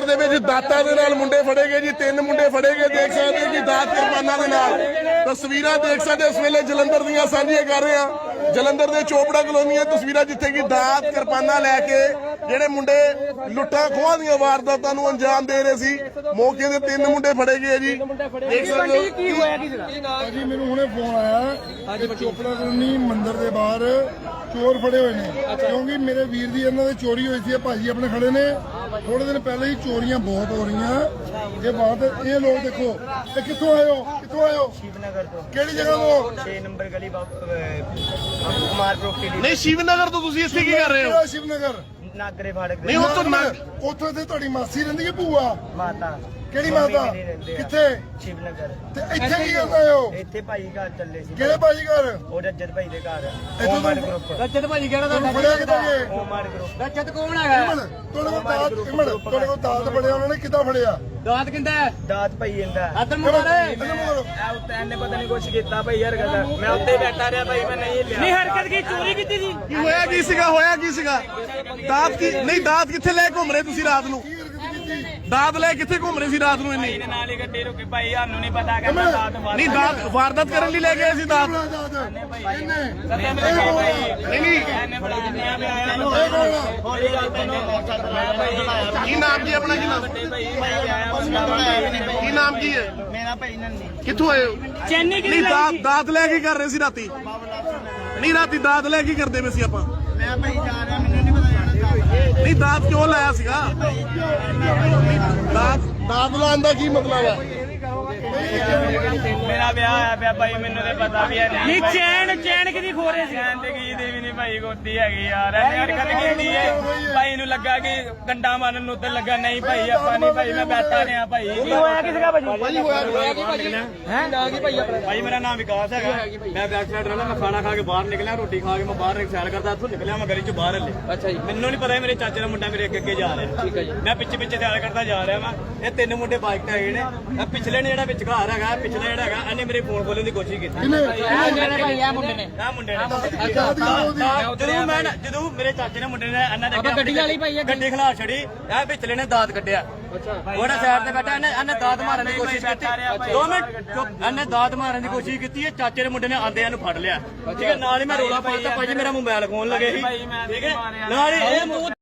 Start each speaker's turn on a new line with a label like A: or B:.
A: ਜਲੰਧਰ ਦੇ ਵਿੱਚ ਦਾਤਾਂ ਦੇ ਨਾਲ ਮੁੰਡੇ ਫੜੇ ਗਏ ਜੀ, ਤਿੰਨ ਮੁੰਡੇ ਫੜੇ ਗਏ, ਦੇਖ ਸਕਦੇ ਹੋ ਜੀ ਦਾਤ ਕਿਰਪਾਨਾਂ ਦੇ ਨਾਲ। ਤਸਵੀਰਾਂ ਦੇਖ ਸਕਦੇ ਇਸ ਵੇਲੇ ਜਲੰਧਰ ਦੀਆਂ ਸਾਂਝੀਆਂ ਕਰ ਰਹੇ ਹਾਂ। ਜਲੰਧਰ ਦੇ ਚੋਪੜਾ ਕਲੋਨੀਆਂ ਤਸਵੀਰਾਂ ਜਿੱਥੇ ਕਿ ਦਾਤ ਕਿਰਪਾਨਾਂ ਲੈ ਕੇ ਜਿਹੜੇ ਮੁੰਡੇ ਲੁੱਟਾਂ ਖੋਹਾਂ ਦੀਆਂ ਵਾਰਦਾਤਾਂ ਨੂੰ ਅੰਜਾਮ ਦੇ ਰਹੇ ਸੀ ਮੌਕੇ ਤੇ ਤਿੰਨ ਮੁੰਡੇ ਫੜੇ ਗਏ ਜੀ। ਦੇਖ ਸਕਦੇ ਹੋ
B: ਕੀ ਹੋਇਆ ਕਿਸੇ ਦਾ
C: ਜੀ ਮੈਨੂੰ ਹੁਣੇ ਫੋਨ ਆਇਆ ਅੱਜ ਚੋਪੜਾ ਕਲੋਨੀ ਮੰਦਿਰ ਦੇ ਬਾਹਰ ਚੋਰ ਫੜੇ ਹੋਏ ਨੇ। ਕਿਉਂਕਿ ਮੇਰੇ ਵੀਰ ਦੀ ਇਹਨਾਂ ਦੇ ਚੋਰੀ ਹੋਈ ਸੀ ਭਾਜੀ ਆਪਣੇ ਖੜੇ ਨੇ। ਥੋੜੇ ਦਿਨ ਪਹਿਲਾਂ ਹੀ ਚੋਰੀਆਂ ਬਹੁਤ ਹੋ ਰਹੀਆਂ। ਇਹ ਬਾਤ ਇਹ ਲੋਕ ਦੇਖੋ ਤੇ ਕਿੱਥੋਂ ਆਏ ਹੋ? ਕਿੱਥੋਂ ਆਏ
D: ਸ਼ਿਵਨਗਰ ਤੋਂ।
C: ਕਿਹੜੀ ਜਗ੍ਹਾ ਤੋਂ?
D: 6 ਨੰਬਰ ਗਲੀ ਬਾਪ ਕੁਮਾਰ ਪ੍ਰੋਪਰਟੀ
A: ਨਹੀਂ ਸ਼ਿਵਨਗਰ ਤੋਂ ਤੁਸੀਂ ਇੱਥੇ ਕੀ ਕਰ ਰਹੇ ਹੋ?
C: ਸ਼ਿਵਨਗਰ
D: ਨਾਗਰੇ ਫਾੜਕ ਦੇ।
A: ਨਹੀਂ ਉਹ
C: ਤੁਹਾਡੀ ਮਾਸੀ ਰਹਿੰਦੀ ਹੈ ਭੂਆ?
D: ਮਾਤਾ।
C: ਕਿਹੜੀ ਮਾਤਾ? ਕਿੱਥੇ? ਸ਼ਿਵਨਗਰ। ਇੱਥੇ ਕੀ ਕਰਦਾ ਹੋ?
D: ਇੱਥੇ ਭਾਈ ਘਰ ਚੱਲੇ ਸੀ।
C: ਕਿਹੜੇ ਭਾਜੀ ਘਰ?
D: ਉਹ ਰੱਜਤ ਭਾਈ ਦੇ ਘਰ
C: ਇੱਥੋਂ
D: ਓਮਾਨ
C: ਤੋਂ-
D: ਗਰੁੱਪ
B: ਰੱਜਤ ਭਾਈ ਕਿਹੜਾ
C: ਤੁਹਾਨੂੰ ਫੜਿਆ ਕਿੱਦਾਂ ਇਹ
D: ਓਮਾਨ ਗਰੁੱਪ
B: ਰੱਜਤ ਕੌਣ ਹੈਗਾ?
C: ਇਮਨ ਤੁਹਾਡੇ ਕੋਲ ਦਾਤ ਇਮਨ ਤੁਹਾਡੇ ਕੋਲ ਦਾਤ ਫੜਿਆ ਉਹਨਾਂ ਨੇ ਕਿੱਦਾਂ ਫੜਿਆ?
B: ਦਾਤ ਕਿੰਦਾ
D: ਦਾਤ ਭਾਈ ਇਹਦਾ।
B: ਆਦਰ ਮੁਬਾਰੇ
C: ਇਹਨੂੰ ਮਗਰ
D: ਆ ਉੱਤੇ ਇਹਨੇ ਪਤਾ ਨਹੀਂ ਕੁਛ ਕੀਤਾ ਭਾਈ ਯਾਰ ਗੱਲ। ਮੈਂ ਉੱਤੇ ਬੈਠਾ ਰਿਹਾ ਭਾਈ ਮੈਂ ਨਹੀਂ ਲਿਆ।
B: ਨਹੀਂ ਹਰਕਤ ਕੀ? ਚੋਰੀ ਕੀਤੀ ਸੀ?
A: ਕੀ ਹੋਇਆ ਕੀ ਸੀਗਾ? ਹੋਇਆ ਕੀ ਸੀਗਾ? ਦਾਤ ਕੀ ਨਹੀਂ ਦਾਤ ਕਿੱਥੇ ਲੈ ਘੁੰਮ ਰਹੇ ਤੁਸੀਂ ਰਾਤ ਨੂੰ? ਦਾਤ ਲੈ ਕਿੱਥੇ ਘੁੰਮ ਰਹੇ ਸੀ ਰਾਤ ਨੂੰ ਇੰਨੀ?
D: ਇਹਨੇ ਨਾਲ ਹੀ ਗੱਡੀ ਰੁਕੀ ਭਾਈ ਸਾਨੂੰ ਨਹੀਂ ਪਤਾ ਕਹਿੰਦਾ ਦਾਤ
A: ਨਹੀਂ ਦਾਤ ਵਾਰਦਾਤ ਕਰਨ ਲਈ ਲੈ ਗਏ ਸੀ ਦਾਤ।
C: ਬੜਾ ਦਾਤ। ਇਹਨੇ
D: ਨਹੀਂ ਭਾਈ
A: ਨਹੀਂ ਨਹੀਂ।
D: ਇਹਨੇ ਬੜਾ ਦੁਨੀਆ ਤੇ ਆਇਆ
C: ਇਹ ਕੌਣ ਆ?
D: ਹੌਲੀ ਗੱਲ ਸੁਣੋ ਮੈਂ ਭਾਈ
A: ਕੀ ਨਾਮ ਕੀ ਆਪਣਾ ਕੀ ਨਾਮ?
D: ਭਾਈ ਭਾਈ ਆਇਆ ਬੰਦਾ ਭਾਈ
A: ਕੀ ਨਾਮ ਕੀ ਹੈ?
D: ਮੇਰਾ ਭਾਈ ਨੰਨੀ।
A: ਕਿੱਥੋਂ ਆਏ ਹੋ?
B: ਚੈਨੀ
A: ਨਹੀਂ ਦਾਤ ਦਾਤ ਲੈ ਕੀ ਕਰ ਰਹੇ ਸੀ ਰਾਤੀ। ਨਹੀਂ ਰਾਤੀ ਦਾਤ ਲੈ ਕੀ ਕਰਦੇ ਪਏ ਸੀ ਆਪਾਂ।
D: ਮੈਂ ਭਾਈ ਜਾ ਰਿਹਾ ਮੈਨੂੰ
A: ਨਹੀਂ ਦਾਤ ਕਿਉਂ ਲਾਇਆ ਸੀਗਾ? ਦਾਤ ਦਾਤ ਲਾਉਣ ਦਾ ਕੀ ਮਤਲਬ ਹੈ?
D: ਮੇਰਾ ਵਿਆਹ ਹੋਇਆ ਪਿਆ ਭਾਈ ਮੈਨੂੰ ਤੇ ਪਤਾ ਵੀ ਹੈ
B: ਨਹੀਂ ਚੈਨ ਚੈਨ ਕਿਦੀ ਖੋ ਰਹੇ ਸੀ?
D: ਕਹਿੰਦੇ ਕੀ ਦੀ ਵੀ ਨਹੀਂ ਭਾਈ ਗੋਤੀ ਹੈਗੀ ਯਾਰ ਇਹਨੇ ਹਰਕਤ ਕੀਤੀ ਹੈ। ਭਾਈ ਨੂੰ ਲੱਗਾ ਕਿ ਗੰਡਾ ਮਾਰਨ ਨੂੰ ਤੇ ਲੱਗਾ ਨਹੀਂ ਭਾਈ ਆਪਾਂ ਨਹੀਂ ਭਾਈ ਮੈਂ ਬੈਠਾ ਰਿਹਾ ਭਾਈ। ਕੀ ਹੋਇਆ ਕਿਸ ਦਾ ਭਾਜੀ ਭਾਈ ਹੋਇਆ ਕੀ ਭਾਜੀ ਹੈ? ਨਾ ਕੀ ਭਾਈ ਆਪਣਾ ਭਾਈ। ਮੇਰਾ ਨਾਮ ਵਿਕਾਸ ਹੈਗਾ। ਮੈਂ ਬੈਕ ਸਾਈਡ ਰਹਿਣਾ ਮੈਂ ਖਾਣਾ ਖਾ ਕੇ ਬਾਹਰ ਨਿਕਲਿਆ ਰੋਟੀ ਖਾ ਕੇ ਮੈਂ ਬਾਹਰ ਸੈਰ ਕਰਦਾ ਇੱਥੋਂ ਨਿਕਲਿਆ ਮੈਂ ਗਲੀ ਚ ਬਾਹਰ ਹਲੇ। ਅੱਛਾ ਜੀ। ਮੈਨੂੰ ਨਹੀਂ ਪਤਾ ਇਹ ਮੇਰੇ ਚਾਚੇ ਦਾ ਮੁੰਡਾ ਮੇਰੇ ਅੱਗੇ ਅੱਗੇ ਜਾ ਰਿਹਾ। ਠੀਕ ਹੈ ਜੀ। ਮੈਂ ਪਿੱਛੇ ਪਿੱਛੇ ਸੈਰ ਕਰਦਾ ਜਾ ਰਿਹਾ ਵਾਂ। ਇਹ ਤਿੰਨ ਮੁੰਡੇ ਬਾਈਕ ਤੇ ਹੈਗੇ ਨੇ। ਇਹ ਪਿਛਲੇ ਨੇ ਜਿਹੜਾ ਵਿੱਚ ਘਰ ਹੈਗਾ ਪਿਛਲੇ ਜਿਹੜਾ ਹੈਗਾ ਇਹਨੇ ਮੇਰੇ ਫੋਨ ਖੋਲਣ ਦੀ ਕੋਸ਼ਿਸ਼ ਕੀਤੀ।
C: ਕਿਹਨੇ?
B: ਭਾਈ ਆ ਮੁੰਡੇ ਨੇ।
D: ਆ ਮੁੰਡੇ ਨੇ।
C: ਦਾਤ ਕਿਹਨਾਂ ਉਹਦੀ
D: ਜਦੋਂ ਮੈਂ ਨਾ- ਜਦੋਂ ਮੇਰੇ ਚਾਚੇ ਨੇ ਮੁੰਡੇ ਨੇ ਇਹਨਾਂ ਦੇ
B: ਆਪਾਂ ਗੱਡੀ ਵਾਲੀ ਭਾਈ ਆ
D: ਗੱਡੀ ਖਲਾ ਛੜੀ ਇਹ ਵਿਚਲੇ ਨੇ ਦਾਤ ਕੱਢਿਆ। ਉਹਦਾ ਸਾਈਡ ਤੇ ਬੈਠਾ ਇਹਨੇ ਇਹਨੇ ਦਾਤ ਮਾਰਨ ਦੀ ਕੋਸ਼ਿਸ਼ ਕੀਤੀ। ਦੋ ਮਿੰਟ ਚੁੱਪ। ਇਹਨੇ ਦਾਤ ਮਾਰਨ ਦੀ ਕੋਸ਼ਿਸ਼ ਕੀਤੀ ਹੈ ਚਾਚੇ ਦੇ ਮੁੰਡੇ ਨੇ ਆਂਦਿਆਂ ਨੂੰ ਫੜ ਲਿਆ। ਠੀਕ ਹੈ ਨਾਲ ਹੀ ਮੈਂ ਰੋਲਾ ਪਾਤਾ ਭਾਜੀ ਮੇਰਾ ਮੋਬਾਈਲ ਖੋਣ ਲੱਗੇ ਸੀ। ਠੀਕ ਹੈ ਨਾਲ ਹੀ ਇਹ ਮੂੰਹ